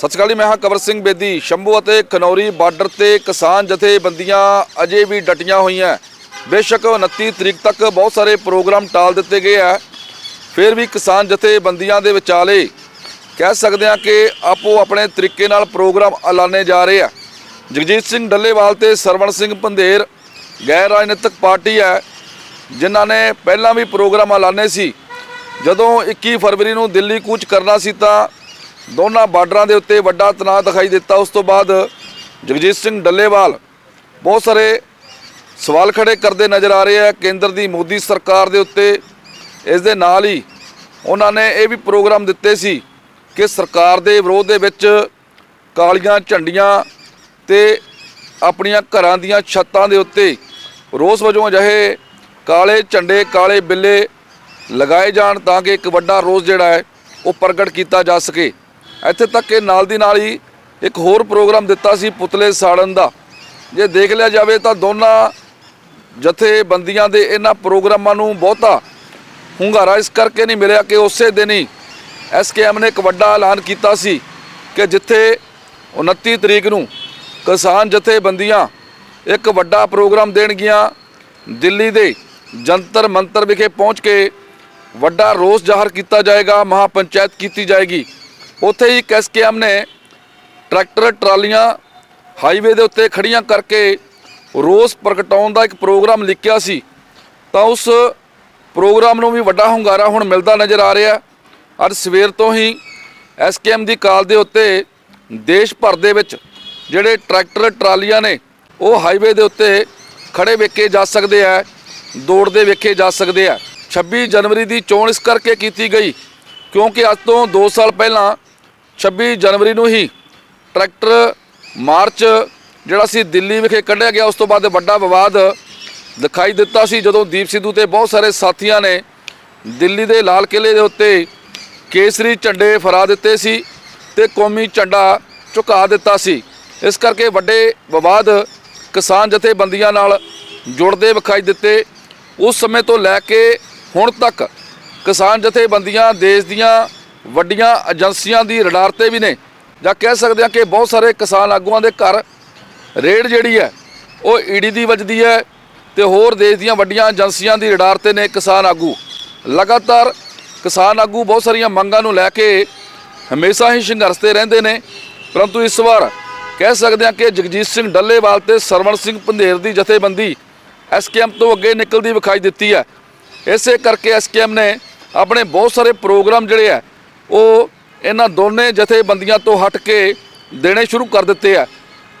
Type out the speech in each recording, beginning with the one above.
ਸਤਿ ਸ਼੍ਰੀ ਅਕਾਲ ਜੀ, ਮੈਂ ਹਾਂ ਕਵਰ ਸਿੰਘ ਬੇਦੀ। ਸ਼ੰਭੂ ਅਤੇ ਖਨੌਰੀ ਬਾਰਡਰ ਤੇ ਕਿਸਾਨ ਜਥੇਬੰਦੀਆਂ ਅਜੇ ਵੀ ਡਟੀਆਂ ਹੋਈਆਂ। ਬੇਸ਼ੱਕ 29 ਤਰੀਕ ਤੱਕ ਬਹੁਤ ਸਾਰੇ ਪ੍ਰੋਗਰਾਮ ਟਾਲ ਦਿੱਤੇ ਗਏ ਆ। ਫਿਰ ਵੀ ਕਿਸਾਨ ਜਥੇਬੰਦੀਆਂ ਦੇ ਵਿਚਾਲੇ ਕਹਿ ਸਕਦੇ ਹਾਂ ਕਿ ਆਪੋ ਆਪਣੇ ਤਰੀਕੇ ਨਾਲ ਪ੍ਰੋਗਰਾਮ ਐਲਾਨੇ ਜਾ ਰਹੇ ਆ। ਜਗਜੀਤ ਸਿੰਘ ਡੱਲੇਵਾਲ ਤੇ ਸਰਵਣ ਸਿੰਘ ਪੰਧੇਰ ਗੈਰ ਰਾਜਨੀਤਿਕ ਪਾਰਟੀ ਹੈ ਜਿਨ੍ਹਾਂ ਨੇ ਪਹਿਲਾਂ ਵੀ ਪ੍ਰੋਗਰਾਮ ਐਲਾਨੇ ਸੀ। ਜਦੋਂ 21 ਫਰਵਰੀ ਨੂੰ ਦਿੱਲੀ ਕੂਚ ਕਰਨਾ ਸੀ ਤਾਂ ਦੋਨਾਂ ਬਾਰਡਰਾਂ ਦੇ ਉੱਤੇ ਵੱਡਾ ਤਣਾਅ ਦਿਖਾਈ ਦਿੱਤਾ। ਉਸ ਤੋਂ ਬਾਅਦ ਜਗਜੀਤ ਸਿੰਘ ਡੱਲੇਵਾਲ ਬਹੁਤ ਸਾਰੇ ਸਵਾਲ ਖੜੇ ਕਰਦੇ ਨਜ਼ਰ ਆ ਰਹੇ ਆ। ਕੇਂਦਰ ਦੀ ਮੋਦੀ ਸਰਕਾਰ ਦੇ ਉੱਤੇ ਇਸ ਦੇ ਨਾਲ ਹੀ ਉਹਨਾਂ ਨੇ ਇਹ ਵੀ ਪ੍ਰੋਗਰਾਮ ਦਿੱਤੇ ਸੀ ਕਿ ਸਰਕਾਰ ਦੇ ਵਿਰੋਧ ਦੇ ਵਿੱਚ ਕਾਲੀਆਂ ਝੰਡੀਆਂ ਤੇ ਆਪਣੀਆਂ ਘਰਾਂ ਦੀਆਂ ਛੱਤਾਂ ਦੇ ਉੱਤੇ ਰੋਸ ਵਜੋਂ ਅਜਿਹੇ ਕਾਲੇ ਝੰਡੇ, ਕਾਲੇ ਬਿੱਲੇ ਲਗਾਏ ਜਾਣ ਤਾਂ ਕਿ ਇੱਕ ਵੱਡਾ ਰੋਸ ਜਿਹੜਾ ਹੈ ਉਹ ਪ੍ਰਗਟ ਕੀਤਾ ਜਾ ਸਕੇ। ਇੱਥੇ ਤੱਕ ਕਿ ਨਾਲ ਦੀ ਨਾਲ ਹੀ ਇੱਕ ਹੋਰ ਪ੍ਰੋਗਰਾਮ ਦਿੱਤਾ ਸੀ ਪੁਤਲੇ ਸਾੜਨ ਦਾ। ਜੇ ਦੇਖ ਲਿਆ ਜਾਵੇ ਤਾਂ ਦੋਨਾਂ ਜਥੇਬੰਦੀਆਂ ਦੇ ਇਹਨਾਂ ਪ੍ਰੋਗਰਾਮਾਂ ਨੂੰ ਬਹੁਤਾ ਹੁੰਗਾਰਾ ਇਸ ਕਰਕੇ ਨਹੀਂ ਮਿਲਿਆ ਕਿ ਉਸੇ ਦਿਨ ਹੀ ਐਸਕੇਐਮ ਨੇ ਇੱਕ ਵੱਡਾ ਐਲਾਨ ਕੀਤਾ ਸੀ ਕਿ ਜਿੱਥੇ 29 ਤਰੀਕ ਨੂੰ ਕਿਸਾਨ ਜਥੇਬੰਦੀਆਂ ਇੱਕ ਵੱਡਾ ਪ੍ਰੋਗਰਾਮ ਦੇਣਗੀਆਂ, ਦਿੱਲੀ ਦੇ ਜੰਤਰ ਮੰਤਰ ਵਿਖੇ ਪਹੁੰਚ ਕੇ ਵੱਡਾ ਰੋਸ ਜ਼ਾਹਰ ਕੀਤਾ ਜਾਏਗਾ, ਮਹਾਪੰਚਾਇਤ ਕੀਤੀ ਜਾਏਗੀ। ਉੱਥੇ ਹੀ ਐਸਕੇਐਮ ਨੇ ਟਰੈਕਟਰ ਟਰਾਲੀਆਂ ਹਾਈਵੇ ਦੇ ਉੱਤੇ ਖੜੀਆਂ ਕਰਕੇ ਰੋਸ ਪ੍ਰਗਟਾਉਣ ਦਾ ਇੱਕ ਪ੍ਰੋਗਰਾਮ ਲਿਖਿਆ ਸੀ। ਤਾਂ ਉਸ ਪ੍ਰੋਗਰਾਮ ਨੂੰ ਵੀ ਵੱਡਾ ਹੁੰਗਾਰਾ ਹੁਣ ਮਿਲਦਾ ਨਜ਼ਰ ਆ ਰਿਹਾ। ਅੱਜ ਸਵੇਰ ਤੋਂ ਹੀ ਐਸਕੇਐਮ ਦੀ ਕਾਲ ਦੇ ਉੱਤੇ ਦੇਸ਼ ਭਰ ਦੇ ਵਿੱਚ ਜਿਹੜੇ ਟਰੈਕਟਰ ਟਰਾਲੀਆਂ ਨੇ, ਉਹ ਹਾਈਵੇ ਦੇ ਉੱਤੇ ਖੜੇ ਵੇਖੇ ਜਾ ਸਕਦੇ ਆ, ਦੌੜਦੇ ਵੇਖੇ ਜਾ ਸਕਦੇ ਆ। 26 ਜਨਵਰੀ ਦੀ ਚੋਣ ਇਸ ਕਰਕੇ ਕੀਤੀ ਗਈ ਕਿਉਂਕਿ ਅੱਜ ਤੋਂ 2 ਸਾਲ ਪਹਿਲਾਂ 26 ਜਨਵਰੀ ਨੂੰ ਹੀ ਟਰੈਕਟਰ ਮਾਰਚ ਜਿਹੜਾ ਸੀ ਦਿੱਲੀ ਵਿਖੇ ਕੱਢਿਆ ਗਿਆ, ਉਸ ਤੋਂ ਬਾਅਦ ਵੱਡਾ ਵਿਵਾਦ ਦਿਖਾਈ ਦਿੱਤਾ ਸੀ, ਜਦੋਂ ਦੀਪ ਸਿੱਧੂ ਤੇ ਬਹੁਤ ਸਾਰੇ ਸਾਥੀਆਂ ਨੇ ਦਿੱਲੀ ਦੇ ਲਾਲ ਕਿਲੇ ਦੇ ਉੱਤੇ ਕੇਸਰੀ ਝੰਡੇ ਫਰਾ ਦਿੱਤੇ ਸੀ ਤੇ ਕੌਮੀ ਝੰਡਾ ਝੁਕਾ ਦਿੱਤਾ ਸੀ। ਇਸ ਕਰਕੇ ਵੱਡੇ ਵਿਵਾਦ ਕਿਸਾਨ ਜਥੇਬੰਦੀਆਂ ਨਾਲ ਜੁੜਦੇ ਵਿਖਾਈ ਦਿੱਤੇ। ਉਸ ਸਮੇਂ ਤੋਂ ਲੈ ਕੇ ਹੁਣ ਤੱਕ ਕਿਸਾਨ ਜਥੇਬੰਦੀਆਂ ਦੇਸ਼ ਦੀਆਂ ਵੱਡੀਆਂ ਏਜੰਸੀਆਂ ਦੀ ਰਡਾਰ ਤੇ ਵੀ ਨੇ। ਜਾਂ ਕਹਿ ਸਕਦੇ ਹਾਂ ਕਿ ਬਹੁਤ ਸਾਰੇ ਕਿਸਾਨ ਆਗੂਆਂ ਦੇ ਘਰ ਰੇਡ ਜਿਹੜੀ ਹੈ, ਉਹ ਈਡੀ ਦੀ ਵੱਜਦੀ ਹੈ ਤੇ ਹੋਰ ਦੇਸ਼ ਦੀਆਂ ਵੱਡੀਆਂ ਏਜੰਸੀਆਂ ਦੀ ਰਡਾਰ ਤੇ ਨੇ ਕਿਸਾਨ ਆਗੂ। ਲਗਾਤਾਰ ਕਿਸਾਨ ਆਗੂ ਬਹੁਤ ਸਾਰੀਆਂ ਮੰਗਾਂ ਨੂੰ ਲੈ ਕੇ ਹਮੇਸ਼ਾ ਹੀ ਸੰਘਰਸ਼ ਤੇ ਰਹਿੰਦੇ ਨੇ। ਪਰੰਤੂ ਇਸ ਵਾਰ ਕਹਿ ਸਕਦੇ ਹਾਂ ਕਿ ਜਗਜੀਤ ਸਿੰਘ ਡੱਲੇਵਾਲ ਤੇ ਸਰਵਣ ਸਿੰਘ ਪੰਧੇਰ ਦੀ ਜਥੇਬੰਦੀ ਐਸਕੇਐਮ ਤੋਂ ਅੱਗੇ ਨਿਕਲਦੀ ਵਿਖਾਈ ਦਿੱਤੀ ਹੈ। ਇਸੇ ਕਰਕੇ ਐਸਕੇਐਮ ਨੇ ਆਪਣੇ ਬਹੁਤ ਸਾਰੇ ਪ੍ਰੋਗਰਾਮ ਜਿਹੜੇ ਆ ਉਹ ਇਹਨਾਂ ਦੋਨੇ ਜਥੇਬੰਦੀਆਂ ਤੋਂ ਹਟ ਕੇ ਦੇਣੇ ਸ਼ੁਰੂ ਕਰ ਦਿੱਤੇ ਆ।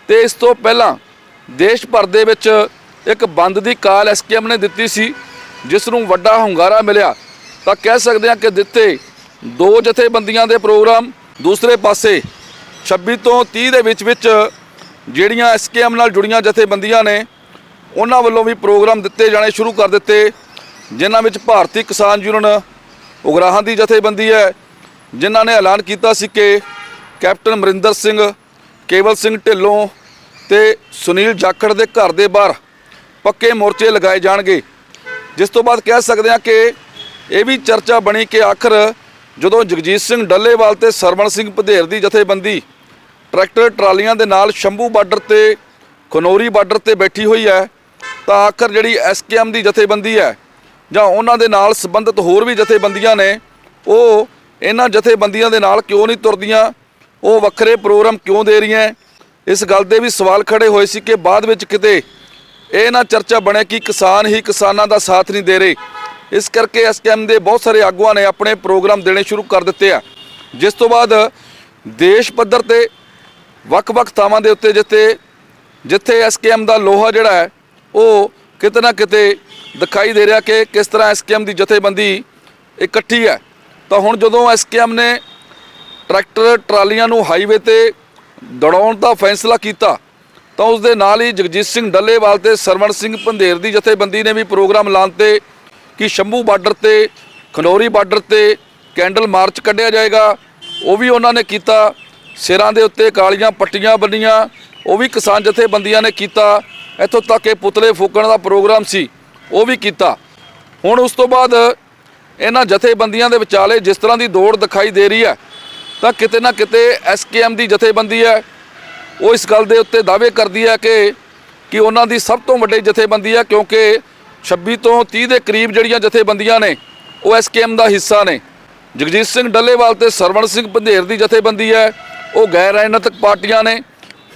ਤੇ ਇਸ ਤੋਂ ਪਹਿਲਾਂ ਦੇਸ਼ ਭਰ ਦੇ ਵਿੱਚ ਇੱਕ ਬੰਦ ਦੀ ਕਾਲ ਐਸਕੇਐਮ ਨੇ ਦਿੱਤੀ ਸੀ, ਜਿਸ ਨੂੰ ਵੱਡਾ ਹੁੰਗਾਰਾ ਮਿਲਿਆ। ਤਾਂ ਕਹਿ ਸਕਦੇ ਹਾਂ ਕਿ ਦਿੱਤੇ ਦੋ ਜਥੇਬੰਦੀਆਂ ਦੇ ਪ੍ਰੋਗਰਾਮ ਦੂਸਰੇ ਪਾਸੇ 26 ਤੋਂ 30 ਦੇ ਵਿੱਚ ਵਿੱਚ ਜਿਹੜੀਆਂ ਐਸਕੇਐਮ ਨਾਲ ਜੁੜੀਆਂ ਜਥੇਬੰਦੀਆਂ ਨੇ, ਉਹਨਾਂ ਵੱਲੋਂ ਵੀ ਪ੍ਰੋਗਰਾਮ ਦਿੱਤੇ ਜਾਣੇ ਸ਼ੁਰੂ ਕਰ ਦਿੱਤੇ, ਜਿਨ੍ਹਾਂ ਵਿੱਚ ਭਾਰਤੀ ਕਿਸਾਨ ਯੂਨੀਅਨ ਉਗਰਾਹਾਂ ਦੀ ਜਥੇਬੰਦੀ ਹੈ ਜਿਨ੍ਹਾਂ ਨੇ ਐਲਾਨ ਕੀਤਾ ਸੀ ਕਿ ਕੈਪਟਨ ਅਮਰਿੰਦਰ ਸਿੰਘ, ਕੇਵਲ ਸਿੰਘ ਢਿੱਲੋਂ ਤੇ ਸੁਨੀਲ ਜਾਖੜ ਦੇ ਘਰ ਦੇ ਬਾਹਰ ਪੱਕੇ ਮੋਰਚੇ ਲਗਾਏ ਜਾਣਗੇ। ਜਿਸ ਤੋਂ ਬਾਅਦ ਕਹਿ ਸਕਦੇ ਹਾਂ ਕਿ ਇਹ ਵੀ ਚਰਚਾ ਬਣੀ ਕਿ ਆਖਰ ਜਦੋਂ ਜਗਜੀਤ ਸਿੰਘ ਡੱਲੇਵਾਲ ਤੇ ਸਰਵਣ ਸਿੰਘ ਪਧੇਰ ਦੀ ਜਥੇਬੰਦੀ ਟਰੈਕਟਰ ਟਰਾਲੀਆਂ ਦੇ ਨਾਲ ਸ਼ੰਭੂ ਬਾਰਡਰ ਤੇ, ਖਨੌਰੀ ਬਾਰਡਰ ਤੇ ਬੈਠੀ ਹੋਈ ਹੈ, ਤਾਂ ਆਖਰ ਜਿਹੜੀ ਐਸਕੇਐਮ ਦੀ ਜਥੇਬੰਦੀ ਹੈ ਜਾਂ ਉਹਨਾਂ ਦੇ ਨਾਲ ਸੰਬੰਧਿਤ ਹੋਰ ਵੀ ਜਥੇਬੰਦੀਆਂ ਨੇ, ਉਹ ਇਹਨਾਂ ਜਥੇਬੰਦੀਆਂ ਦੇ ਨਾਲ ਕਿਉਂ ਨਹੀਂ ਤੁਰਦੀਆਂ? ਉਹ ਵੱਖਰੇ ਪ੍ਰੋਗਰਾਮ ਕਿਉਂ ਦੇ ਰਹੀਆਂ? ਇਸ ਗੱਲ ਦੇ ਵੀ ਸਵਾਲ ਖੜੇ ਹੋਏ ਸੀ ਕਿ ਬਾਅਦ ਵਿੱਚ ਕਿਤੇ ਇਹ ਨਾ ਚਰਚਾ ਬਣੇ ਕਿ ਕਿਸਾਨ ਹੀ ਕਿਸਾਨਾਂ ਦਾ ਸਾਥ ਨਹੀਂ ਦੇ ਰਹੇ। ਇਸ ਕਰਕੇ ਐਸਕੇਐਮ ਦੇ ਬਹੁਤ ਸਾਰੇ ਆਗੂਆਂ ਨੇ ਆਪਣੇ ਪ੍ਰੋਗਰਾਮ ਦੇਣੇ ਸ਼ੁਰੂ ਕਰ ਦਿੱਤੇ ਆ। ਜਿਸ ਤੋਂ ਬਾਅਦ ਦੇਸ਼ ਪੱਧਰ ਤੇ ਵੱਖ-ਵੱਖ ਥਾਵਾਂ ਦੇ ਉੱਤੇ ਜਿੱਥੇ ਜਿੱਥੇ ਐਸਕੇਐਮ ਦਾ ਲੋਹਾ ਜਿਹੜਾ ਹੈ, ਉਹ ਕਿਤੇ ਨਾ ਕਿਤੇ ਦਿਖਾਈ ਦੇ ਰਿਹਾ ਕਿ ਕਿਸ ਤਰ੍ਹਾਂ ਐਸਕੇਐਮ ਦੀ ਜਥੇਬੰਦੀ ਇਕੱਠੀ ਹੈ। ਤਾਂ ਹੁਣ ਜਦੋਂ ਐਸਕੇਐਮ ਨੇ ਟਰੈਕਟਰ ਟਰਾਲੀਆਂ ਨੂੰ ਹਾਈਵੇ ਤੇ ਦੌੜਾਉਣ ਦਾ ਫੈਸਲਾ ਕੀਤਾ, ਤਾਂ ਉਸ ਦੇ ਨਾਲ ਹੀ ਜਗਜੀਤ ਸਿੰਘ ਡੱਲੇਵਾਲ ਤੇ ਸਰਵਣ ਸਿੰਘ ਪੰਧੇਰ ਦੀ ਜਥੇਬੰਦੀ ਨੇ ਵੀ ਪ੍ਰੋਗਰਾਮ ਐਲਾਨ ਤੇ ਕਿ ਸ਼ੰਭੂ ਬਾਰਡਰ ਤੇ, ਖਨੌਰੀ ਬਾਰਡਰ ਤੇ ਕੈਂਡਲ ਮਾਰਚ ਕੱਢਿਆ ਜਾਏਗਾ। ਉਹ ਵੀ ਉਹਨਾਂ ਨੇ ਕੀਤਾ, ਸਿਰਾਂ ਦੇ ਉੱਤੇ ਕਾਲੀਆਂ ਪੱਟੀਆਂ ਬੰਨੀਆਂ, ਉਹ ਵੀ ਕਿਸਾਨ ਜਥੇਬੰਦੀਆਂ ਨੇ ਕੀਤਾ, ਇੱਥੋਂ ਤੱਕ ਕਿ ਪੁਤਲੇ ਫੂਕਣ ਦਾ ਪ੍ਰੋਗਰਾਮ ਸੀ, ਉਹ ਵੀ ਕੀਤਾ। ਹੁਣ ਉਸ ਤੋਂ ਬਾਅਦ ਇਹਨਾਂ ਜਥੇਬੰਦੀਆਂ ਦੇ ਵਿਚਾਲੇ ਜਿਸ ਤਰ੍ਹਾਂ ਦੀ ਦੌੜ ਦਿਖਾਈ ਦੇ ਰਹੀ ਹੈ, ਤਾਂ ਕਿਤੇ ਨਾ ਕਿਤੇ ਐਸਕੇਐਮ ਦੀ ਜਥੇਬੰਦੀ ਹੈ, ਉਹ ਇਸ ਗੱਲ ਦੇ ਉੱਤੇ ਦਾਅਵੇ ਕਰਦੀ ਹੈ ਕਿ ਕਿ ਉਹਨਾਂ ਦੀ ਸਭ ਤੋਂ ਵੱਡੀ ਜਥੇਬੰਦੀ ਹੈ ਕਿਉਂਕਿ 26 ਤੋਂ 30 ਦੇ ਕਰੀਬ ਜਿਹੜੀਆਂ ਜਥੇਬੰਦੀਆਂ ਨੇ, ਉਹ ਐਸਕੇਐਮ ਦਾ ਹਿੱਸਾ ਨੇ। ਜਗਜੀਤ ਸਿੰਘ ਡੱਲੇਵਾਲ ਤੇ ਸਰਵਣ ਸਿੰਘ ਪੰਧੇਰ ਦੀ ਜਥੇਬੰਦੀ ਹੈ, ਉਹ ਗੈਰ ਰਾਜਨੀਤਿਕ ਪਾਰਟੀਆਂ ਨੇ।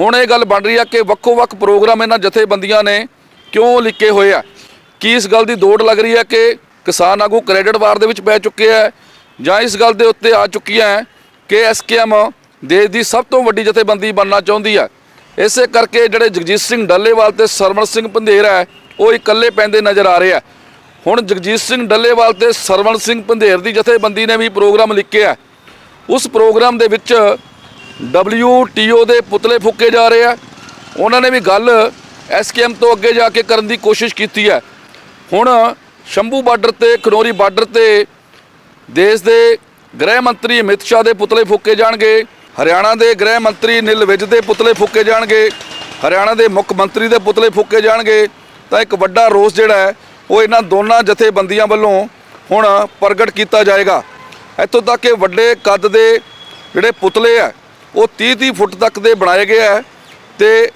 ਹੁਣ ਇਹ ਗੱਲ ਬਣ ਰਹੀ ਹੈ ਕਿ ਵੱਖੋ-ਵੱਖ ਪ੍ਰੋਗਰਾਮ ਇਹਨਾਂ ਜਥੇਬੰਦੀਆਂ ਨੇ ਕਿਉਂ ਲਿਖੇ ਹੋਏ ਆ? ਕੀ ਇਸ ਗੱਲ ਦੀ ਦੌੜ ਲੱਗ ਰਹੀ ਹੈ ਕਿ ਕਿਸਾਨ ਆਗੂ ਕ੍ਰੈਡਿਟ ਵਾਰ ਦੇ ਵਿੱਚ ਪੈ ਚੁੱਕੇ ਹੈ ਜਾਂ ਇਸ ਗੱਲ ਦੇ ਉੱਤੇ ਆ ਚੁੱਕੀਆਂ ਹੈ ਕਿ ਐਸਕੇਐਮ ਦੇਸ਼ ਦੀ ਸਭ ਤੋਂ ਵੱਡੀ ਜਥੇਬੰਦੀ ਬਣਨਾ ਚਾਹੁੰਦੀ ਹੈ। ਇਸੇ ਕਰਕੇ ਜਿਹੜੇ ਜਗਜੀਤ ਸਿੰਘ ਡੱਲੇਵਾਲ ਤੇ ਸਰਵਣ ਸਿੰਘ ਪੰਧੇਰ ਹੈ, ਉਹ ਇਕੱਲੇ ਪੈਂਦੇ ਨਜ਼ਰ ਆ ਰਹੇ ਆ ਹੁਣ ਜਗਜੀਤ ਸਿੰਘ ਡੱਲੇਵਾਲ ਤੇ ਸਰਵਣ ਸਿੰਘ ਪੰਧੇਰ ਦੀ ਜਥੇਬੰਦੀ ਨੇ ਵੀ ਪ੍ਰੋਗਰਾਮ ਲਿਖਿਆ ਉਸ ਪ੍ਰੋਗਰਾਮ ਦੇ ਵਿੱਚ WTO ਦੇ ਪੁਤਲੇ ਫੂਕੇ ਜਾ ਰਹੇ ਆ ਉਹਨਾਂ ਨੇ ਵੀ ਗੱਲ ਐਸਕੇਐਮ ਤੋਂ ਅੱਗੇ ਜਾ ਕੇ ਕਰਨ ਦੀ ਕੋਸ਼ਿਸ਼ ਕੀਤੀ ਹੈ। ਹੁਣ ਸ਼ੰਭੂ ਬਾਰਡਰ ਤੇ, ਖਨੌਰੀ ਬਾਰਡਰ ਤੇ ਦੇਸ਼ ਦੇ ਗ੍ਰਹਿ ਮੰਤਰੀ ਅਮਿਤ ਸ਼ਾਹ ਦੇ ਪੁਤਲੇ ਫੂਕੇ ਜਾਣਗੇ, ਹਰਿਆਣਾ ਦੇ ਗ੍ਰਹਿ ਮੰਤਰੀ ਨਿਲ ਵਿਜ ਦੇ ਪੁਤਲੇ ਫੂਕੇ ਜਾਣਗੇ, ਹਰਿਆਣਾ ਦੇ ਮੁੱਖ ਮੰਤਰੀ ਦੇ ਪੁਤਲੇ ਫੂਕੇ ਜਾਣਗੇ। ਤਾਂ ਇੱਕ ਵੱਡਾ ਰੋਸ ਜਿਹੜਾ ਹੈ, ਉਹ ਇਹਨਾਂ ਦੋਨਾਂ ਜਥੇਬੰਦੀਆਂ ਵੱਲੋਂ ਹੁਣ ਪ੍ਰਗਟ ਕੀਤਾ ਜਾਏਗਾ। ਇੱਥੋਂ ਤੱਕ ਕਿ ਵੱਡੇ ਕੱਦ ਦੇ ਜਿਹੜੇ ਪੁਤਲੇ ਆ, ਉਹ 30-30 ਫੁੱਟ ਤੱਕ ਦੇ ਬਣਾਏ ਗਏ ਆ ਤੇ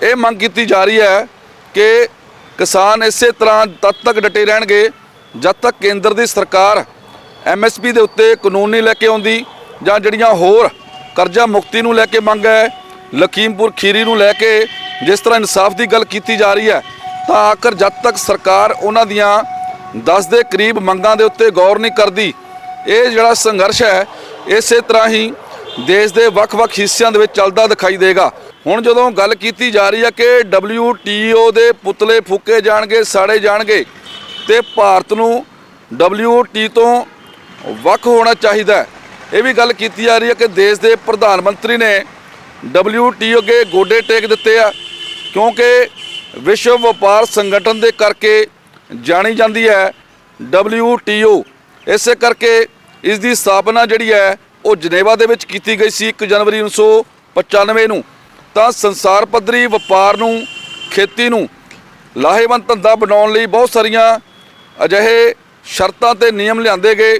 ਇਹ ਮੰਗ ਕੀਤੀ ਜਾ ਰਹੀ ਹੈ ਕਿ ਕਿਸਾਨ ਇਸੇ ਤਰ੍ਹਾਂ ਤਦ ਤੱਕ ਡਟੇ ਰਹਿਣਗੇ ਜਦ ਤੱਕ ਕੇਂਦਰ ਦੀ ਸਰਕਾਰ ਐਮਐਸਪੀ ਦੇ ਉੱਤੇ ਕਾਨੂੰਨ ਨਹੀਂ ਲੈ ਕੇ ਆਉਂਦੀ ਜਾਂ ਜਿਹੜੀਆਂ ਹੋਰ ਕਰਜ਼ਾ ਮੁਕਤੀ ਨੂੰ ਲੈ ਕੇ ਮੰਗ ਹੈ, ਲਖੀਮਪੁਰ ਖੀਰੀ ਨੂੰ ਲੈ ਕੇ ਜਿਸ ਤਰ੍ਹਾਂ ਇਨਸਾਫ ਦੀ ਗੱਲ ਕੀਤੀ ਜਾ ਰਹੀ ਹੈ, ਤਾਂ ਆਖਰ ਜਦ ਤੱਕ ਸਰਕਾਰ ਉਹਨਾਂ ਦੀਆਂ 10 ਦੇ ਕਰੀਬ ਮੰਗਾਂ ਦੇ ਉੱਤੇ ਗੌਰ ਨਹੀਂ ਕਰਦੀ, ਇਹ ਜਿਹੜਾ ਸੰਘਰਸ਼ ਹੈ, ਇਸੇ ਤਰ੍ਹਾਂ ਹੀ ਦੇਸ਼ ਦੇ ਵੱਖ-ਵੱਖ ਹਿੱਸਿਆਂ ਦੇ ਵਿੱਚ ਚੱਲਦਾ ਦਿਖਾਈ ਦੇਗਾ। ਹੁਣ ਜਦੋਂ ਗੱਲ ਕੀਤੀ ਜਾ ਰਹੀ ਹੈ ਕਿ WTO ਦੇ ਪੁਤਲੇ ਫੂਕੇ ਜਾਣਗੇ, ਸਾੜੇ ਜਾਣਗੇ, ਤੇ ਭਾਰਤ ਨੂੰ WTO ਤੋਂ ਵੱਖ ਹੋਣਾ ਚਾਹੀਦਾ ਇਹ ਵੀ ਗੱਲ ਕੀਤੀ ਜਾ ਰਹੀ ਹੈ ਕਿ ਦੇਸ਼ ਦੇ ਪ੍ਰਧਾਨ ਮੰਤਰੀ ਨੇ WTO ਅੱਗੇ ਗੋਡੇ ਟੇਕ ਦਿੱਤੇ ਆ, ਕਿਉਂਕਿ ਵਿਸ਼ਵ ਵਪਾਰ ਸੰਗਠਨ ਦੇ ਕਰਕੇ ਜਾਣੀ ਜਾਂਦੀ ਹੈ WTO ਇਸੇ ਕਰਕੇ ਇਸ ਦੀ ਸਥਾਪਨਾ ਜਿਹੜੀ ਹੈ, ਉਹ ਜਨੇਵਾ ਦੇ ਵਿੱਚ ਕੀਤੀ ਗਈ ਸੀ 1 ਜਨਵਰੀ 1995 ਨੂੰ। ਤਾਂ ਸੰਸਾਰ ਪੱਧਰੀ ਵਪਾਰ ਨੂੰ, ਖੇਤੀ ਨੂੰ ਲਾਹੇਵੰਦ ਧੰਦਾ ਬਣਾਉਣ ਲਈ ਬਹੁਤ ਸਾਰੀਆਂ ਅਜਿਹੇ ਸ਼ਰਤਾਂ ਤੇ ਨਿਯਮ ਲਿਆਂਦੇ ਗਏ,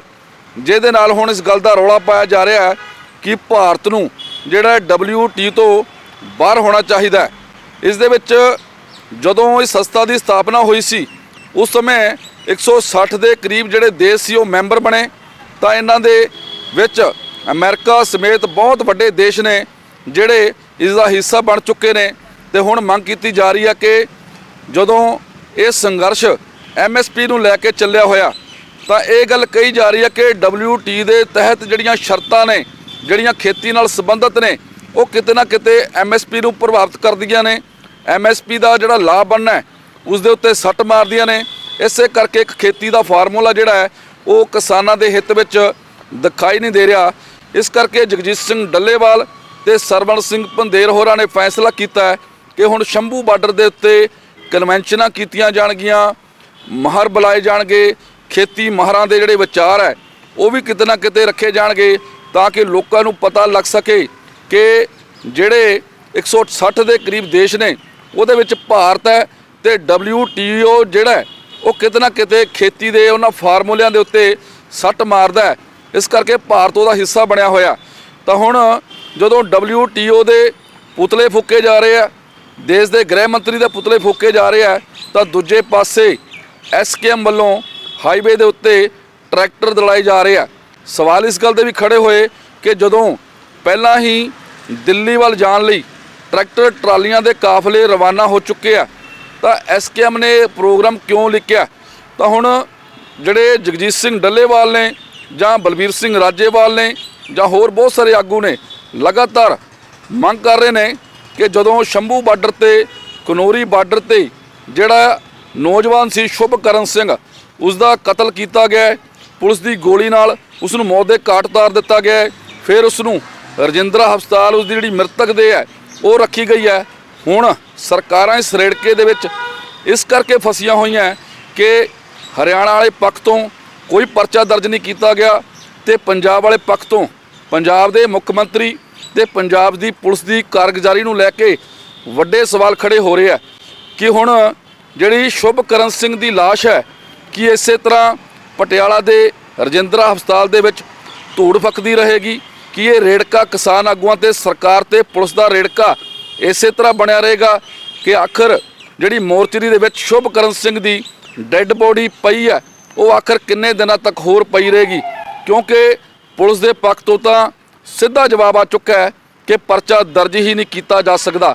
ਜਿਹਦੇ ਨਾਲ ਹੁਣ ਇਸ ਗੱਲ ਦਾ ਰੌਲਾ ਪਾਇਆ ਜਾ ਰਿਹਾ ਹੈ ਕਿ ਭਾਰਤ ਨੂੰ ਜਿਹੜਾ WTO ਤੋਂ ਬਾਹਰ ਹੋਣਾ ਚਾਹੀਦਾ ਹੈ। ਇਸ ਦੇ ਵਿੱਚ ਜਦੋਂ ਇਸ ਸੰਸਥਾ ਦੀ ਸਥਾਪਨਾ ਹੋਈ ਸੀ, ਉਸ ਸਮੇਂ 160 ਦੇ ਕਰੀਬ ਜਿਹੜੇ ਦੇਸ਼ ਸੀ ਉਹ ਮੈਂਬਰ ਬਣੇ, ਤਾਂ ਇਹਨਾਂ ਦੇ ਵਿੱਚ ਅਮਰੀਕਾ ਸਮੇਤ ਬਹੁਤ ਵੱਡੇ ਦੇਸ਼ ਨੇ ਜਿਹੜੇ ਇਸ ਦਾ ਹਿੱਸਾ ਬਣ ਚੁੱਕੇ ਨੇ ਤੇ ਹੁਣ ਮੰਗ ਕੀਤੀ ਜਾ ਰਹੀ ਹੈ ਕਿ ਜਦੋਂ ਇਹ ਸੰਘਰਸ਼ ਐਮਐਸਪੀ ਨੂੰ ਲੈ ਕੇ ਚੱਲਿਆ ਹੋਇਆ, ਤਾਂ ਇਹ ਗੱਲ ਕਹੀ ਜਾ ਰਹੀ ਹੈ ਕਿ WT ਦੇ ਤਹਿਤ ਜਿਹੜੀਆਂ ਸ਼ਰਤਾਂ ਨੇ, ਜਿਹੜੀਆਂ ਖੇਤੀ ਨਾਲ ਸੰਬੰਧਿਤ ਨੇ, ਉਹ ਕਿਤੇ ਨਾ ਕਿਤੇ ਐਮਐਸਪੀ ਨੂੰ ਪ੍ਰਭਾਵਿਤ ਕਰਦੀਆਂ ਨੇ। ਐਮਐਸਪੀ ਦਾ ਜਿਹੜਾ ਲਾਭ ਬਣਨਾ ਹੈ, ਉਸ ਦੇ ਉੱਤੇ ਸੱਟ ਮਾਰਦੀਆਂ ਨੇ। ਇਸੇ ਕਰਕੇ ਇੱਕ ਖੇਤੀ ਦਾ ਫਾਰਮੂਲਾ ਜਿਹੜਾ ਹੈ, ਉਹ ਕਿਸਾਨਾਂ ਦੇ ਹਿੱਤ ਵਿੱਚ ਦਿਖਾਈ ਨਹੀਂ ਦੇ ਰਿਹਾ। ਇਸ ਕਰਕੇ ਜਗਜੀਤ ਸਿੰਘ ਡੱਲੇਵਾਲ ਤੇ ਸਰਵਣ ਸਿੰਘ ਪੰਧੇਰ ਹੋਰਾਂ ਨੇ ਫੈਸਲਾ ਕੀਤਾ ਹੈ ਕਿ ਹੁਣ ਸ਼ੰਭੂ ਬਾਰਡਰ ਦੇ ਉੱਤੇ ਕਨਵੈਨਸ਼ਨਾਂ ਕੀਤੀਆਂ ਜਾਣਗੀਆਂ, ਮਹਰ ਬੁਲਾਏ ਜਾਣਗੇ, ਖੇਤੀ ਮਹਾਰਾਂ ਦੇ ਜਿਹੜੇ ਵਿਚਾਰ ਹੈ, ਉਹ ਵੀ ਕਿਤੇ ਨਾ ਕਿਤੇ ਰੱਖੇ ਜਾਣਗੇ ਤਾਂ ਕਿ ਲੋਕਾਂ ਨੂੰ ਪਤਾ ਲੱਗ ਸਕੇ ਕਿ ਜਿਹੜੇ 160 ਦੇ ਕਰੀਬ ਦੇਸ਼ ਨੇ, ਉਹਦੇ ਵਿੱਚ ਭਾਰਤ ਹੈ ਤੇ WTO ਜਿਹੜਾ ਉਹ ਕਿਤੇ ਨਾ ਕਿਤੇ ਖੇਤੀ ਦੇ ਉਹਨਾਂ ਫਾਰਮੂਲਿਆਂ ਦੇ ਉੱਤੇ ਸੱਟ ਮਾਰਦਾ ਹੈ। ਇਸ ਕਰਕੇ ਭਾਰਤ ਉਹਦਾ ਹਿੱਸਾ ਬਣਿਆ ਹੋਇਆ। ਤਾਂ ਹੁਣ ਜਦੋਂ WTO ਦੇ ਪੁਤਲੇ ਫੂਕੇ ਜਾ ਰਹੇ ਆ, ਦੇਸ਼ ਦੇ ਗ੍ਰਹਿ ਮੰਤਰੀ ਦੇ ਪੁਤਲੇ ਫੂਕੇ ਜਾ ਰਹੇ ਆ, ਤਾਂ ਦੂਜੇ ਪਾਸੇ ਐਸਕੇਐਮ ਵੱਲੋਂ ਹਾਈਵੇ ਦੇ ਉੱਤੇ ਟਰੈਕਟਰ ਦਲਾਏ ਜਾ ਰਹੇ ਆ। ਸਵਾਲ ਇਸ ਗੱਲ ਦੇ ਵੀ ਖੜੇ ਹੋਏ ਕਿ ਜਦੋਂ ਪਹਿਲਾਂ ਹੀ ਦਿੱਲੀ ਵੱਲ ਜਾਣ ਲਈ ਟਰੈਕਟਰ ਟਰਾਲੀਆਂ ਦੇ ਕਾਫਲੇ ਰਵਾਨਾ ਹੋ ਚੁੱਕੇ ਆ, ਤਾਂ ਐਸਕੇਐਮ ਨੇ ਪ੍ਰੋਗਰਾਮ ਕਿਉਂ ਲਿਖਿਆ? ਤਾਂ ਹੁਣ ਜਿਹੜੇ ਜਗਜੀਤ ਸਿੰਘ ਡੱਲੇਵਾਲ ਨੇ ਜਾਂ ਬਲਬੀਰ ਸਿੰਘ ਰਾਜੇਵਾਲ ਨੇ ਜਾਂ ਹੋਰ ਬਹੁਤ ਸਾਰੇ ਆਗੂ ਨੇ ਲਗਾਤਾਰ ਮੰਗ ਕਰ ਰਹੇ ਨੇ ਕਿ ਜਦੋਂ ਸ਼ੰਭੂ ਬਾਰਡਰ ਤੇ, ਕਨੋਰੀ ਬਾਰਡਰ ਤੇ ਜਿਹੜਾ ਨੌਜਵਾਨ ਸੀ ਸ਼ੁਭਕਰਨ ਸਿੰਘ ਉਸ ਦਾ ਕਤਲ ਕੀਤਾ ਗਿਆ ਪੁਲਿਸ ਦੀ ਗੋਲੀ ਨਾਲ ਉਸ ਨੂੰ ਮੌਤ ਦੇ ਘਾਟ ਉਤਾਰ ਦਿੱਤਾ ਗਿਆ ਹੈ। ਫਿਰ ਉਸ ਨੂੰ ਰਜਿੰਦਰਾ ਹਸਪਤਾਲ ਉਸ ਦੀ ਜਿਹੜੀ ਮ੍ਰਿਤਕ ਦੇ ਹੈ, ਉਹ ਰੱਖੀ ਗਈ ਹੈ ਹੁਣ ਸਰਕਾਰਾਂ ਇਸ ਰੇੜਕੇ ਦੇ ਵਿੱਚ ਇਸ ਕਰਕੇ ਫਸੀਆਂ ਹੋਈਆਂ ਕਿ ਹਰਿਆਣਾ ਵਾਲੇ ਪੱਖ ਤੋਂ ਕੋਈ ਪਰਚਾ ਦਰਜ ਨਹੀਂ ਕੀਤਾ ਗਿਆ ਤੇ ਪੰਜਾਬ ਵਾਲੇ ਪੱਖ ਤੋਂ ਪੰਜਾਬ ਦੇ ਮੁੱਖ ਮੰਤਰੀ ਤੇ ਪੰਜਾਬ ਦੀ ਪੁਲਿਸ ਦੀ ਕਾਰਗੁਜ਼ਾਰੀ ਨੂੰ ਲੈ ਕੇ ਵੱਡੇ ਸਵਾਲ ਖੜੇ ਹੋ ਰਹੇ ਆ ਕਿ ਹੁਣ ਜਿਹੜੀ ਸ਼ੁਭਕਰਨ ਸਿੰਘ ਦੀ ਲਾਸ਼ ਹੈ, ਕਿ ਇਸੇ ਤਰ੍ਹਾਂ ਪਟਿਆਲਾ ਦੇ ਰਜਿੰਦਰਾ ਹਸਪਤਾਲ ਦੇ ਵਿੱਚ ਧੂੜ ਫੱਕਦੀ ਰਹੇਗੀ? ਕਿ ਇਹ ਰੇੜਕਾ ਕਿਸਾਨ ਆਗੂਆਂ ਤੇ ਸਰਕਾਰ ਤੇ ਪੁਲਿਸ ਦਾ ਰੇੜਕਾ ਇਸੇ ਤਰ੍ਹਾਂ ਬਣਿਆ ਰਹੇਗਾ ਕਿ ਆਖਰ ਜਿਹੜੀ ਮੋਰਚਰੀ ਦੇ ਵਿੱਚ ਸ਼ੁਭਕਰਨ ਸਿੰਘ ਦੀ ਡੈੱਡ ਬੋਡੀ ਪਈ ਹੈ, ਉਹ ਆਖਰ ਕਿੰਨੇ ਦਿਨਾਂ ਤੱਕ ਹੋਰ ਪਈ ਰਹੇਗੀ? ਕਿਉਂਕਿ ਪੁਲਿਸ ਦੇ ਪੱਖ ਤੋਂ ਤਾਂ ਸਿੱਧਾ ਜਵਾਬ ਆ ਚੁੱਕਾ ਹੈ ਕਿ ਪਰਚਾ ਦਰਜ ਹੀ ਨਹੀਂ ਕੀਤਾ ਜਾ ਸਕਦਾ।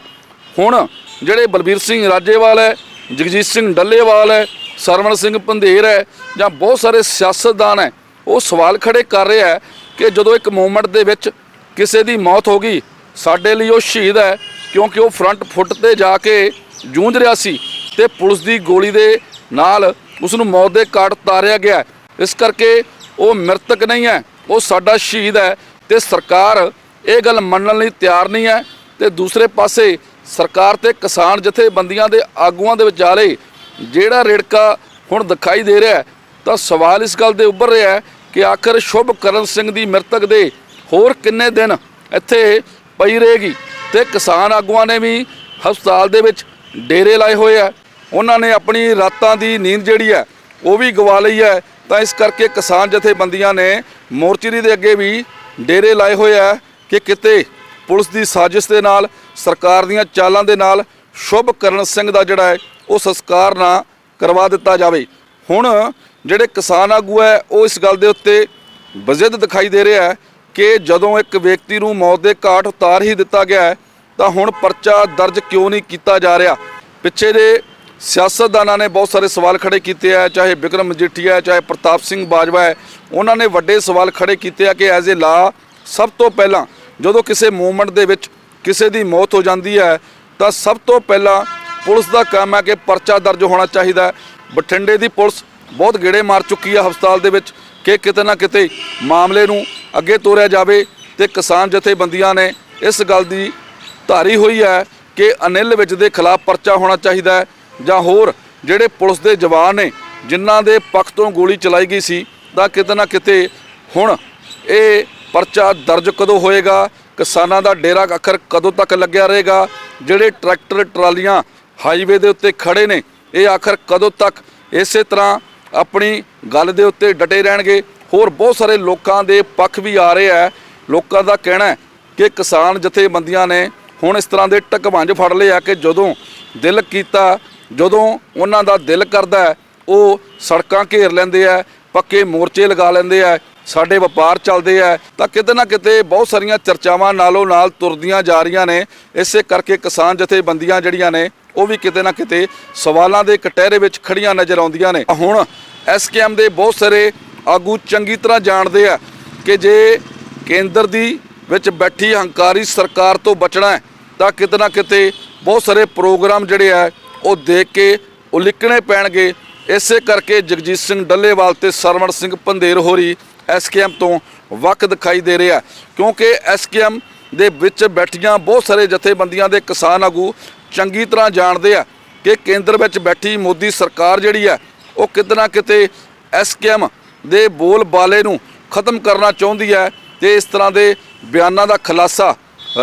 ਹੁਣ ਜਿਹੜੇ ਬਲਬੀਰ ਸਿੰਘ ਰਾਜੇਵਾਲ ਹੈ, ਜਗਜੀਤ ਸਿੰਘ ਡੱਲੇਵਾਲ ਹੈ, ਸਰਵਣ ਸਿੰਘ ਪੰਧੇਰ ਹੈ ਜਾਂ ਬਹੁਤ ਸਾਰੇ ਸਿਆਸਤਦਾਨ ਹੈ, ਉਹ ਸਵਾਲ ਖੜੇ ਕਰ ਰਿਹਾ ਹੈ ਕਿ ਜਦੋਂ ਇੱਕ ਮੂਵਮੈਂਟ ਦੇ ਵਿੱਚ ਕਿਸੇ ਦੀ ਮੌਤ ਹੋ ਗਈ, ਸਾਡੇ ਲਈ ਉਹ ਸ਼ਹੀਦ ਹੈ ਕਿਉਂਕਿ ਉਹ ਫਰੰਟ ਫੁੱਟ ਤੇ ਜਾ ਕੇ ਜੂਝ ਰਿਹਾ ਸੀ ਤੇ ਪੁਲਿਸ ਦੀ ਗੋਲੀ ਦੇ ਨਾਲ ਉਸ ਨੂੰ ਮੌਤ ਦੇ ਘਾਟ ਉਤਾਰਿਆ ਗਿਆ। ਇਸ ਕਰਕੇ ਉਹ ਮ੍ਰਿਤਕ ਨਹੀਂ ਹੈ। ਉਹ ਸਾਡਾ ਸ਼ਹੀਦ ਹੈ ਤੇ ਸਰਕਾਰ ਇਹ ਗੱਲ ਮੰਨਣ ਲਈ ਤਿਆਰ ਨਹੀਂ ਹੈ। ਤੇ ਦੂਸਰੇ ਪਾਸੇ ਸਰਕਾਰ ਤੇ ਕਿਸਾਨ ਜਥੇਬੰਦੀਆਂ ਦੇ ਆਗੂਆਂ ਦੇ ਵਿਚਾਲੇ ਜਿਹੜਾ ਰੇੜਕਾ ਹੁਣ ਦਿਖਾਈ ਦੇ ਰਿਹਾ ਤਾਂ ਸਵਾਲ ਇਸ ਗੱਲ ਦੇ ਉੱਭਰ ਰਿਹਾ ਹੈ ਕਿ ਆਖਰ ਸ਼ੁਭਕਰਨ ਸਿੰਘ ਦੀ ਮ੍ਰਿਤਕ ਦੇ ਹੋਰ ਕਿੰਨੇ ਦਿਨ ਇੱਥੇ ਪਈ ਰਹੇਗੀ? ਤੇ ਕਿਸਾਨ ਆਗੂਆਂ ਨੇ ਵੀ ਹਸਪਤਾਲ ਦੇ ਵਿੱਚ ਡੇਰੇ ਲਾਏ ਹੋਏ ਆ ਉਹਨਾਂ ਨੇ ਆਪਣੀ ਰਾਤਾਂ ਦੀ ਨੀਂਦ ਜਿਹੜੀ ਹੈ, ਉਹ ਵੀ ਗਵਾ ਲਈ ਹੈ। ਤਾਂ ਇਸ ਕਰਕੇ ਕਿਸਾਨ ਜਥੇਬੰਦੀਆਂ ਨੇ ਮੋਰਚਰੀ ਦੇ ਅੱਗੇ ਵੀ ਡੇਰੇ ਲਾਏ ਹੋਏ ਆ ਕਿ ਕਿਤੇ ਪੁਲਿਸ ਦੀ ਸਾਜ਼ਿਸ਼ ਦੇ ਨਾਲ, ਸਰਕਾਰ ਦੀਆਂ ਚਾਲਾਂ ਦੇ ਨਾਲ ਸ਼ੁਭ ਕਰਨ ਸਿੰਘ ਦਾ ਜਿਹੜਾ ਹੈ, ਉਹ ਸੰਸਕਾਰ ਨਾ ਕਰਵਾ ਦਿੱਤਾ ਜਾਵੇ। ਹੁਣ ਜਿਹੜੇ ਕਿਸਾਨ ਆਗੂ ਹੈ, ਉਹ ਇਸ ਗੱਲ ਦੇ ਉੱਤੇ ਬਜ਼ਿੱਦ ਦਿਖਾਈ ਦੇ ਰਿਹਾ ਹੈ ਕਿ ਜਦੋਂ ਇੱਕ ਵਿਅਕਤੀ ਨੂੰ ਮੌਤ ਦੇ ਘਾਟ ਉਤਾਰ ਹੀ ਦਿੱਤਾ ਗਿਆ ਹੈ, ਤਾਂ ਹੁਣ ਪਰਚਾ ਦਰਜ ਕਿਉਂ ਨਹੀਂ ਕੀਤਾ ਜਾ ਰਿਹਾ? ਪਿੱਛੇ ਦੇ ਸਿਆਸਤਦਾਨਾਂ ਨੇ ਬਹੁਤ ਸਾਰੇ ਸਵਾਲ ਖੜੇ ਕੀਤੇ ਆ, ਚਾਹੇ ਵਿਕਰਮ ਮਜੀਠੀਆ ਚਾਹੇ ਪ੍ਰਤਾਪ ਸਿੰਘ ਬਾਜਵਾ ਹੈ, ਉਹਨਾਂ ਨੇ ਵੱਡੇ ਸਵਾਲ ਖੜੇ ਕੀਤੇ ਆ ਕਿ ਐਜ਼ ਏ ਲਾ ਸਭ ਤੋਂ ਪਹਿਲਾਂ ਜਦੋਂ ਕਿਸੇ ਮੂਵਮੈਂਟ ਦੇ ਵਿੱਚ ਕਿਸੇ ਦੀ ਮੌਤ ਹੋ ਜਾਂਦੀ ਹੈ, ਤਾਂ ਸਭ ਤੋਂ ਪਹਿਲਾਂ ਪੁਲਿਸ ਦਾ ਕੰਮ ਹੈ ਕਿ ਪਰਚਾ ਦਰਜ ਹੋਣਾ ਚਾਹੀਦਾ ਬਠਿੰਡੇ ਦੀ ਪੁਲਿਸ ਬਹੁਤ ਗੇੜੇ ਮਾਰ ਚੁੱਕੀ ਹੈ ਹਸਪਤਾਲ ਦੇ ਵਿੱਚ ਕਿ ਕਿਤੇ ਨਾ ਕਿਤੇ ਮਾਮਲੇ ਨੂੰ ਅੱਗੇ ਤੋਰਿਆ ਜਾਵੇ ਤੇ ਕਿਸਾਨ ਜਥੇਬੰਦੀਆਂ ਨੇ ਇਸ ਗੱਲ ਦੀ ਧਾਰੀ ਹੋਈ ਹੈ ਕਿ ਅਨਿਲ ਵਿੱਚ ਦੇ ਖਿਲਾਫ ਪਰਚਾ ਹੋਣਾ ਚਾਹੀਦਾ ਹੈ। ਜਾਂ ਹੋਰ ਜਿਹੜੇ ਪੁਲਿਸ ਦੇ ਜਵਾਨ ਨੇ, ਜਿਨ੍ਹਾਂ ਦੇ ਪੱਖ ਤੋਂ ਗੋਲੀ ਚਲਾਈ ਗਈ ਸੀ, ਤਾਂ ਕਿਤੇ ਨਾ ਕਿਤੇ ਹੁਣ ਇਹ ਪਰਚਾ ਦਰਜ ਕਦੋਂ ਹੋਏਗਾ? ਕਿਸਾਨਾਂ ਦਾ ਡੇਰਾ ਅੱਖਰ ਕਦੋਂ ਤੱਕ ਲੱਗਿਆ ਰਹੇਗਾ? ਜਿਹੜੇ ਟਰੈਕਟਰ ਟਰਾਲੀਆਂ ਹਾਈਵੇ ਦੇ ਉੱਤੇ ਖੜੇ ਨੇ, ਇਹ ਆਖਰ ਕਦੋਂ ਤੱਕ ਇਸੇ ਤਰ੍ਹਾਂ ਆਪਣੀ ਗੱਲ ਦੇ ਉੱਤੇ ਡਟੇ ਰਹਿਣਗੇ? ਹੋਰ ਬਹੁਤ ਸਾਰੇ ਲੋਕਾਂ ਦੇ ਪੱਖ ਵੀ ਆ ਰਹੇ ਆ। ਲੋਕਾਂ ਦਾ ਕਹਿਣਾ ਹੈ ਕਿ ਕਿਸਾਨ ਜਥੇਬੰਦੀਆਂ ਨੇ ਹੁਣ ਇਸ ਤਰ੍ਹਾਂ ਦੇ ਟਕਵੰਜ ਫੜ ਲਏ ਆ ਕਿ ਜਦੋਂ ਦਿਲ ਕੀਤਾ ਜਦੋਂ ਉਹਨਾਂ ਦਾ ਦਿਲ ਕਰਦਾ ਉਹ ਸੜਕਾਂ ਘੇਰ ਲੈਂਦੇ ਆ ਪੱਕੇ ਮੋਰਚੇ ਲਗਾ ਲੈਂਦੇ ਆ ਸਾਡੇ ਵਪਾਰ ਚੱਲਦੇ ਆ ਤਾਂ ਕਿਤੇ ਨਾ ਕਿਤੇ ਬਹੁਤ ਸਾਰੀਆਂ ਚਰਚਾਵਾਂ ਨਾਲੋਂ ਨਾਲ ਤੁਰਦੀਆਂ ਜਾ ਰਹੀਆਂ ਨੇ। ਇਸੇ ਕਰਕੇ ਕਿਸਾਨ ਜਥੇਬੰਦੀਆਂ ਜਿਹੜੀਆਂ ਨੇ, ਉਹ ਵੀ ਕਿਤੇ ਨਾ ਕਿਤੇ ਸਵਾਲਾਂ ਦੇ ਕਟਹਿਰੇ ਵਿੱਚ ਖੜੀਆਂ ਨਜ਼ਰ ਆਉਂਦੀਆਂ ਨੇ। ਹੁਣ ਐਸਕੇਐਮ ਦੇ ਬਹੁਤ ਸਾਰੇ ਆਗੂ ਚੰਗੀ ਤਰ੍ਹਾਂ ਜਾਣਦੇ ਆ ਕਿ ਜੇ ਕੇਂਦਰ ਦੀ ਵਿੱਚ ਬੈਠੀ ਹੰਕਾਰੀ ਸਰਕਾਰ ਤੋਂ ਬਚਣਾ ਹੈ, ਤਾਂ ਕਿਤੇ ਨਾ ਕਿਤੇ ਬਹੁਤ ਸਾਰੇ ਪ੍ਰੋਗਰਾਮ ਜਿਹੜੇ ਆ ਉਹ ਦੇਖ ਕੇ ਉਲੀਕਣੇ ਪੈਣਗੇ। ਇਸੇ ਕਰਕੇ ਜਗਜੀਤ ਸਿੰਘ ਡੱਲੇਵਾਲ ਤੇ ਸਰਵਣ ਸਿੰਘ ਪੰਧੇਰ ਹੋਰੀ ਐਸਕੇਐਮ ਤੋਂ ਵੱਖ ਦਿਖਾਈ ਦੇ ਰਿਹਾ ਕਿਉਂਕਿ ਐਸਕੇਐਮ ਦੇ ਵਿੱਚ ਬੈਠੀਆਂ ਬਹੁਤ ਸਾਰੇ ਜਥੇਬੰਦੀਆਂ ਦੇ ਕਿਸਾਨ ਆਗੂ ਚੰਗੀ ਤਰ੍ਹਾਂ ਜਾਣਦੇ ਆ ਕਿ ਕੇਂਦਰ ਵਿੱਚ ਬੈਠੀ ਮੋਦੀ ਸਰਕਾਰ ਜਿਹੜੀ ਹੈ ਉਹ ਕਿਤੇ ਨਾ ਕਿਤੇ ਐਸਕੇਐਮ ਦੇ ਬੋਲ ਬਾਲੇ ਨੂੰ ਖਤਮ ਕਰਨਾ ਚਾਹੁੰਦੀ ਹੈ ਤੇ ਇਸ ਤਰ੍ਹਾਂ ਦੇ ਬਿਆਨਾਂ ਦਾ ਖੁਲਾਸਾ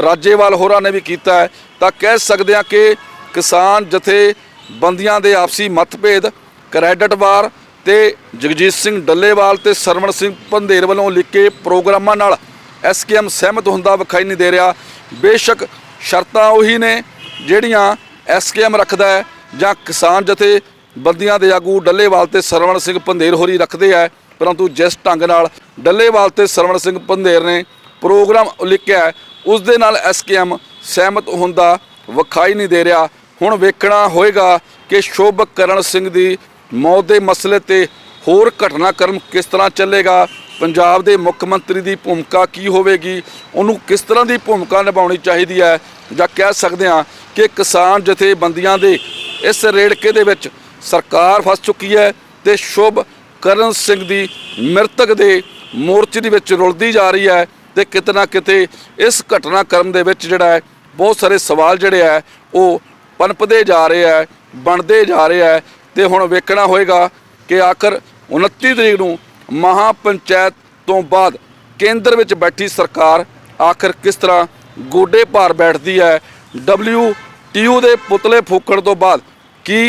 ਰਾਜੇਵਾਲ ਹੋਰਾਂ ਨੇ ਵੀ ਕੀਤਾ ਹੈ। ਤਾਂ ਕਹਿ ਸਕਦੇ ਹਾਂ ਕਿ ਕਿਸਾਨ ਜਥੇ ਬੰਦੀਆਂ ਦੇ ਆਪਸੀ ਮਤਭੇਦ, ਕ੍ਰੈਡਿਟ ਵਾਰ ਤੇ ਜਗਜੀਤ ਸਿੰਘ ਡੱਲੇਵਾਲ ਤੇ ਸਰਵਣ ਸਿੰਘ ਪੰਧੇਰ ਵੱਲੋਂ ਲਿਖੇ ਪ੍ਰੋਗਰਾਮਾਂ ਨਾਲ ਐਸਕੇਐਮ ਸਹਿਮਤ ਹੁੰਦਾ ਵਿਖਾਈ ਨਹੀਂ ਦੇ ਰਿਹਾ। ਬੇਸ਼ੱਕ ਸ਼ਰਤਾਂ ਉਹੀ ਨੇ ਜਿਹੜੀਆਂ ਐਸਕੇਐਮ ਰੱਖਦਾ ਹੈ ਜਾਂ ਕਿਸਾਨ ਜਥੇ ਬੰਦੀਆਂ ਦੇ ਆਗੂ ਡੱਲੇਵਾਲ ਤੇ ਸਰਵਣ ਸਿੰਘ ਪੰਧੇਰ ਹੋਰੀ ਰੱਖਦੇ ਆ। ਪਰੰਤੂ ਜਿਸ ਢੰਗ ਨਾਲ ਡੱਲੇਵਾਲ ਤੇ ਸਰਵਣ ਸਿੰਘ ਪੰਧੇਰ ਨੇ ਪ੍ਰੋਗਰਾਮ ਉਲੀਕਿਆ ਉਸ ਦੇ ਨਾਲ ਐਸਕੇਐਮ ਸਹਿਮਤ ਹੁੰਦਾ ਵਿਖਾਈ ਨਹੀਂ ਦੇ ਰਿਹਾ। ਹੁਣ ਵੇਖਣਾ ਹੋਏਗਾ ਕਿ ਸ਼ੋਭਕਰਨ ਸਿੰਘ ਦੀ ਮੌਤ ਦੇ ਮਸਲੇ ਤੇ ਹੋਰ ਘਟਨਾਕ੍ਰਮ ਕਿਸ ਤਰ੍ਹਾਂ ਚੱਲੇਗਾ, ਪੰਜਾਬ ਦੇ ਮੁੱਖ ਮੰਤਰੀ ਦੀ ਭੂਮਿਕਾ ਕੀ ਹੋਵੇਗੀ, ਉਹਨੂੰ ਕਿਸ ਤਰ੍ਹਾਂ ਦੀ ਭੂਮਿਕਾ ਨਿਭਾਉਣੀ ਚਾਹੀਦੀ ਹੈ ਜਾਂ ਕਹਿ ਸਕਦੇ ਹਾਂ ਕਿ ਕਿਸਾਨ ਜਥੇਬੰਦੀਆਂ ਦੇ ਇਸ ਰੇੜਕੇ ਦੇ ਵਿੱਚ ਸਰਕਾਰ ਫਸ ਚੁੱਕੀ ਹੈ ਤੇ ਸ਼ੁਭ ਕਰਨ ਸਿੰਘ ਦੀ ਮ੍ਰਿਤਕ ਦੇ ਮੋਰਚੇ ਦੇ ਵਿੱਚ ਰੁਲਦੀ ਜਾ ਰਹੀ ਹੈ ਤੇ ਕਿਤੇ ਨਾ ਕਿਤੇ ਇਸ ਘਟਨਾਕ੍ਰਮ ਦੇ ਵਿੱਚ ਜਿਹੜਾ ਹੈ ਬਹੁਤ ਸਾਰੇ ਸਵਾਲ ਜਿਹੜੇ ਹੈ ਉਹ ਪਨਪਦੇ ਜਾ ਰਹੇ ਹੈ ਬਣਦੇ ਜਾ ਰਿਹਾ ਹੈ ਤੇ ਹੁਣ ਵੇਖਣਾ ਹੋਏਗਾ ਕਿ ਆਖਰ 29 ਤਰੀਕ ਨੂੰ ਮਹਾ ਪੰਚਾਇਤ ਤੋਂ ਬਾਅਦ ਕੇਂਦਰ ਵਿੱਚ ਬੈਠੀ ਸਰਕਾਰ ਆਖਰ ਕਿਸ ਤਰ੍ਹਾਂ ਗੋਡੇ ਭਾਰ ਬੈਠਦੀ ਹੈ WTO ਦੇ ਪੁਤਲੇ ਫੂਕਣ ਤੋਂ ਬਾਅਦ ਕੀ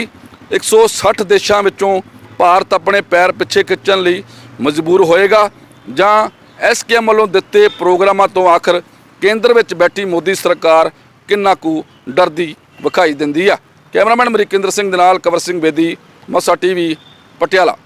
160 ਦੇਸ਼ਾਂ ਵਿੱਚੋਂ ਭਾਰਤ ਆਪਣੇ ਪੈਰ ਪਿੱਛੇ ਖਿੱਚਣ ਲਈ ਮਜਬੂਰ ਹੋਏਗਾ ਜਾਂ ਐਸਕੇਐਮ ਵੱਲੋਂ ਦਿੱਤੇ ਪ੍ਰੋਗਰਾਮਾਂ ਤੋਂ ਆਖਰ ਕੇਂਦਰ ਵਿੱਚ ਬੈਠੀ ਮੋਦੀ ਸਰਕਾਰ ਕਿੰਨਾ ਕੁ ਡਰਦੀ ਵਿਖਾਈ ਦਿੰਦੀ ਆ। ਕੈਮਰਾਮੈਨ ਮਰੀਕਿੰਦਰ ਸਿੰਘ ਦੇ ਨਾਲ ਕਵਰ ਸਿੰਘ ਬੇਦੀ ਮਸਾ ਟੀਵੀ ਪਟਿਆਲਾ।